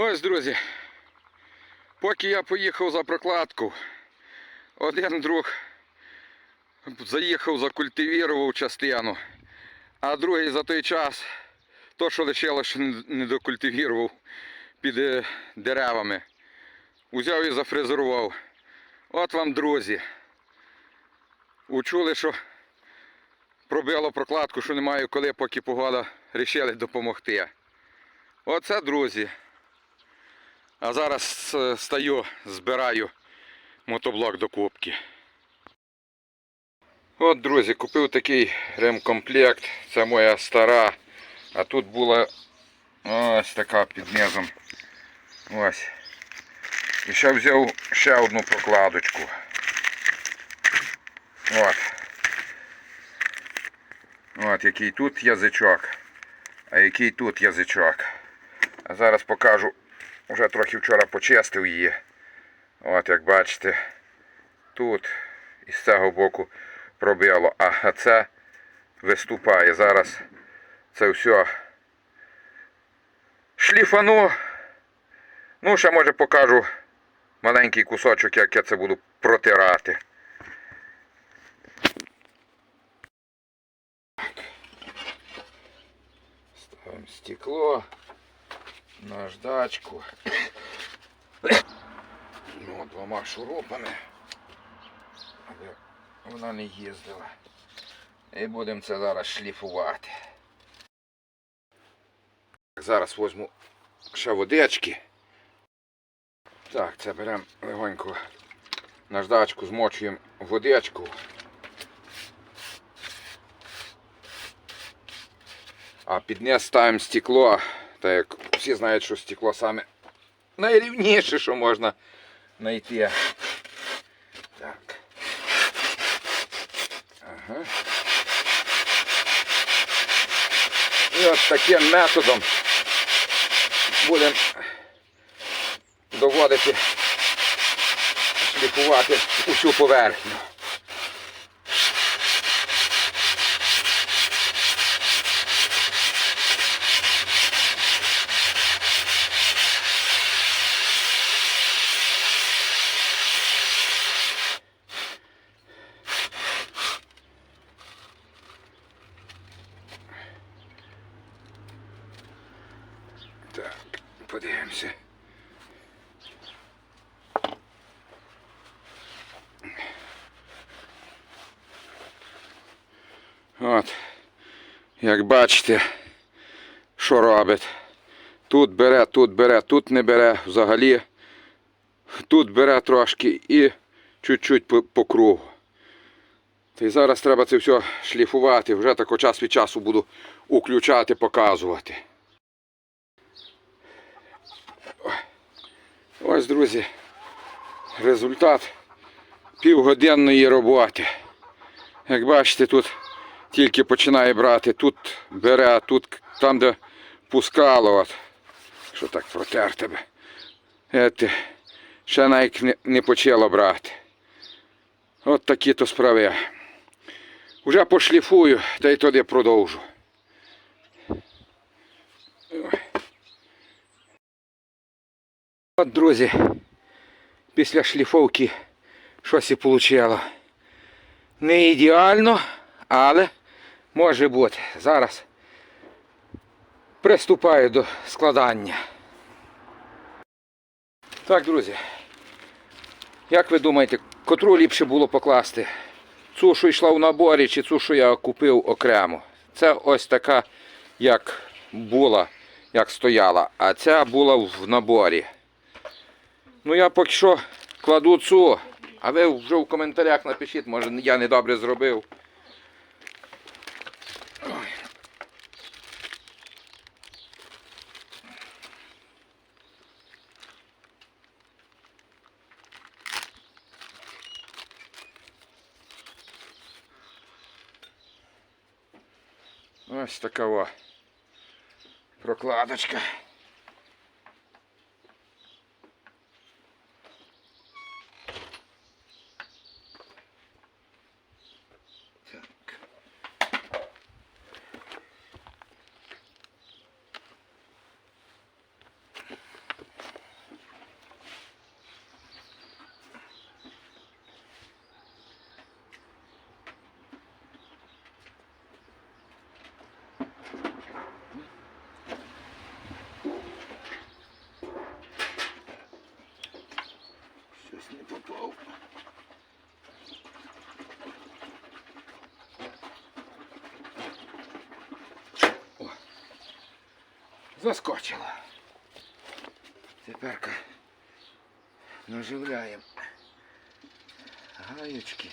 Ось, друзі. Поки я поїхав за прокладку, один друг заїхав, закультивірував частину, а другий за той час, то, що лишилося, не- докультивірував під е, деревами, узяв і зафрезерував. От вам, друзі. Учули, що пробило прокладку, що немає коли, поки погода рішили допомогти. Оце, друзі. А зараз е, стою, збираю мотоблок до кубки. От, друзі, купив такий ремкомплект. Це моя стара. А тут була ось така під низом. Ось. І ще взяв ще одну прокладочку. От. От який тут язичок, а який тут язичок. А зараз покажу. Вже трохи вчора почистив її. От як бачите, тут і з цього боку пробило, а це виступає. Зараз це все шліфану. Ну, ще може покажу маленький кусочок, як я це буду протирати. Ставимо стекло, наждачку. Ну, двома шурупами, аби вона не їздила. І будемо це зараз шліфувати. Зараз візьму ще водички. Так, це беремо легонько наждачку, змочуємо водичку. А під низ ставимо стекло. Так як всі знають, що стекло саме найрівніше, що можна знайти. Так. Ага. І от таким методом будемо доводити шліфувати усю поверхню. Так, подивимося. От, як бачите, що робить. Тут бере, тут бере, тут не бере взагалі. Тут бере трошки і чуть-чуть по, по кругу. Та й зараз треба це все шліфувати. Вже так час від часу буду уключати, показувати. Ось, друзі, результат півгодинної роботи. Як бачите, тут тільки починає брати, тут бере, а тут там, де пускало, от, що так протер тебе. Ете, ще навіть не, не почало брати. От такі то справи. Уже пошліфую, та й туди продовжу. От, друзі, після шліфовки щось і вийшло. Не ідеально, але може бути. Зараз приступаю до складання. Так, друзі. Як ви думаєте, котру ліпше було покласти? Цю, що йшла в наборі, чи цю, що я купив окремо? Це ось така, як була, як стояла, а ця була в наборі. Ну я поки що кладу цю, а ви вже в коментарях напишіть, може я недобре зробив. Ось така о прокладочка. не попав. О, заскочила. Теперка наживляємо гаєчки.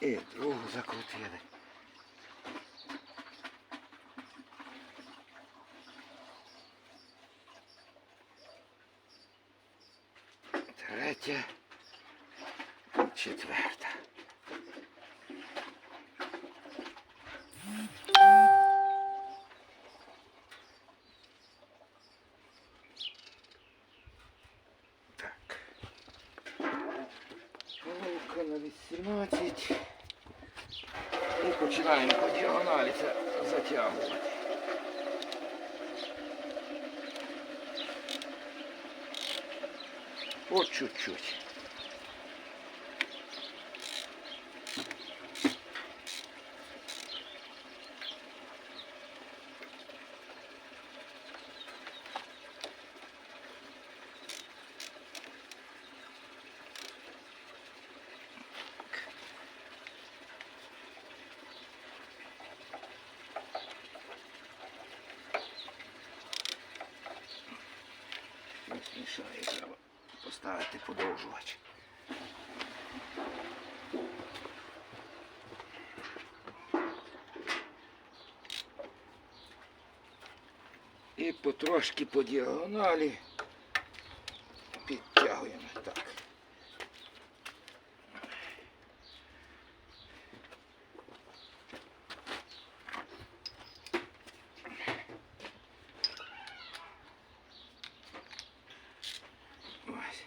І другу закрутили. Третя. Четверта. Так. Головка на 18. І починаємо по діагоналі це затягувати. От чуть-чуть. Щось мішає, треба поставити подовжувач. І потрошки по діагоналі підтягуємо так. Ось.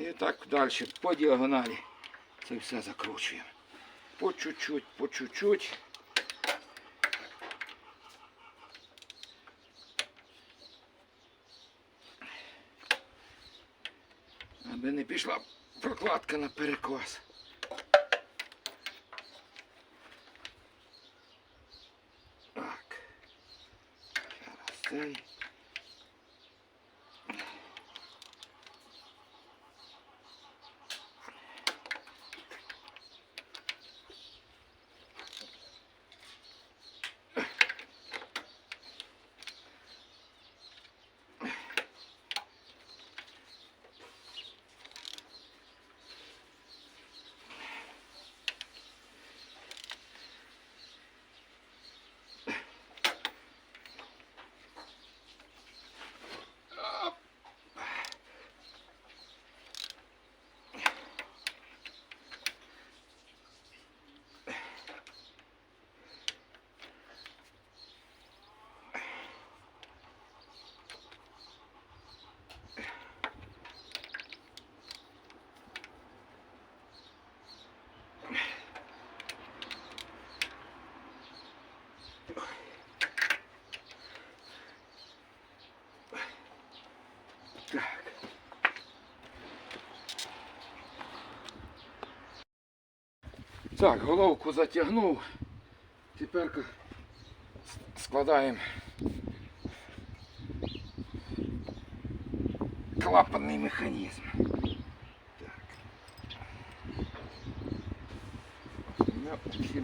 І так далі, по діагоналі. Це все закручуємо. По чуть-чуть, по чуть-чуть. Аби не пішла прокладка на перекос. Так. Зараз цей. Так, головку затягнув. Тепер складаємо клапанний механізм. Так. Тільки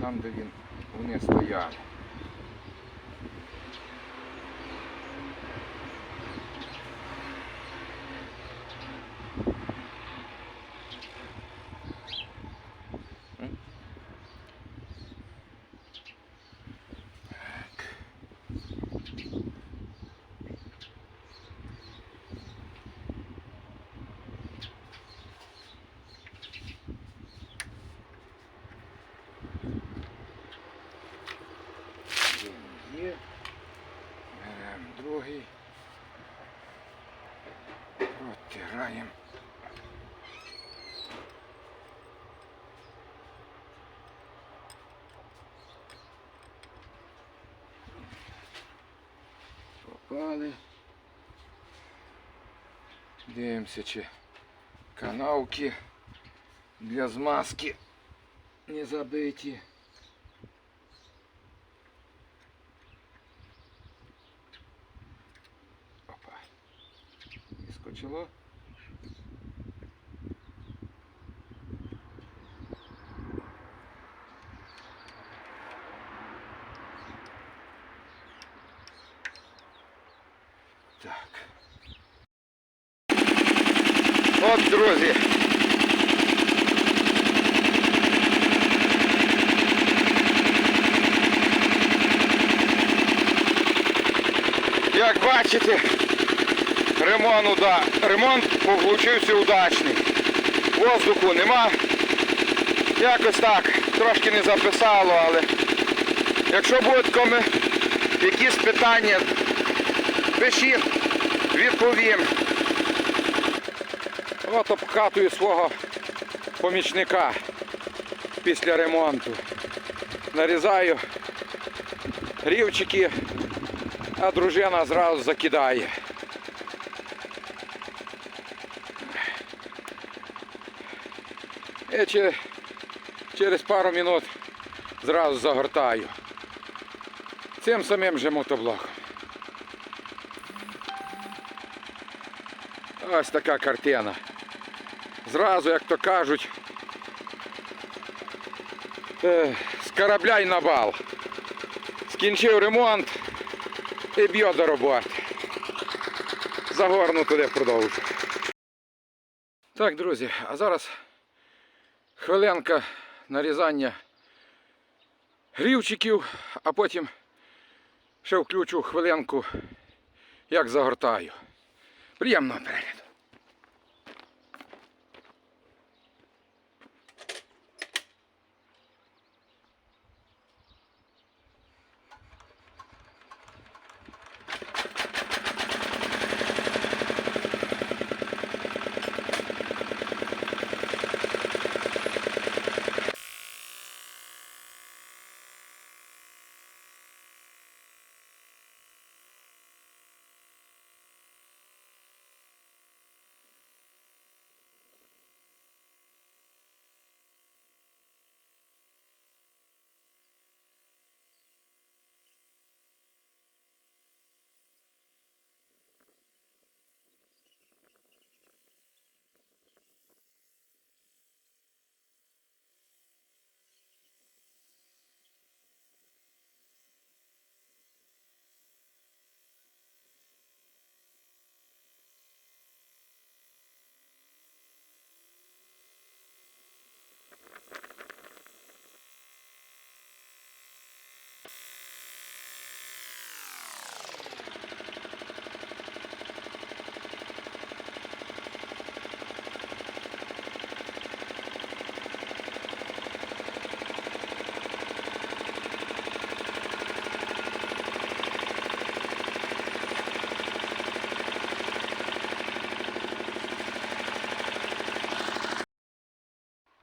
там, де він, вони стояли. Протираємо. Попали. Дивимося, чи канавки для змазки не забиті. Опа. Вискочило. Так. От, друзі. Як бачите, ремонт, уда... ремонт получився удачний. Воздуху нема. Якось так, трошки не записало, але якщо будуть якісь питання, пишіть, відповім. От обкатую свого помічника після ремонту. Нарізаю рівчики, а дружина зразу закидає. І че- через пару минут зразу загортаю. Цим самим же мотоблоком. Ось така картина. Зразу, як то кажуть, е, з корабля й на бал. Скінчив ремонт і б'є до роботи. Загорну туди продовжу. Так, друзі, а зараз хвилинка нарізання грівчиків, а потім ще включу хвилинку, як загортаю. Приємного перегляду.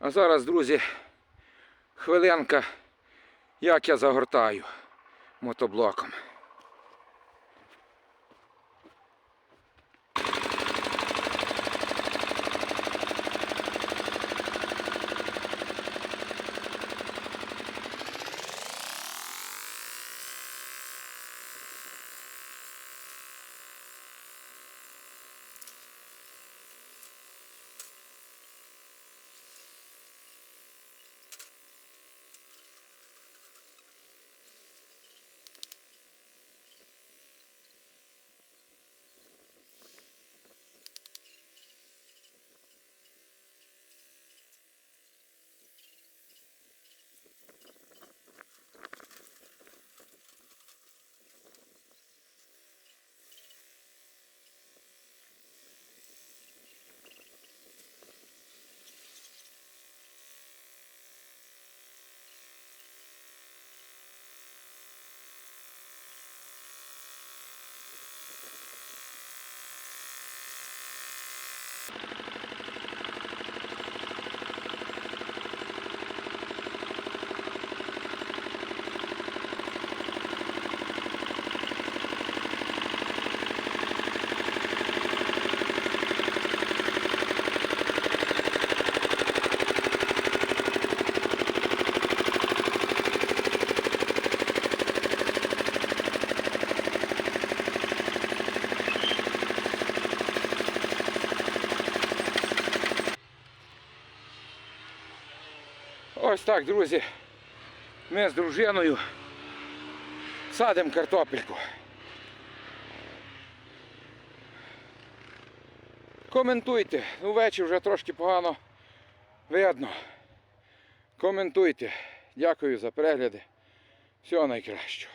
А зараз, друзі, хвилинка, як я загортаю мотоблоком. Ось так, друзі. Ми з дружиною садимо картопельку. Коментуйте. Ну, ввечері вже трошки погано видно. Коментуйте. Дякую за перегляди. Всього найкращого.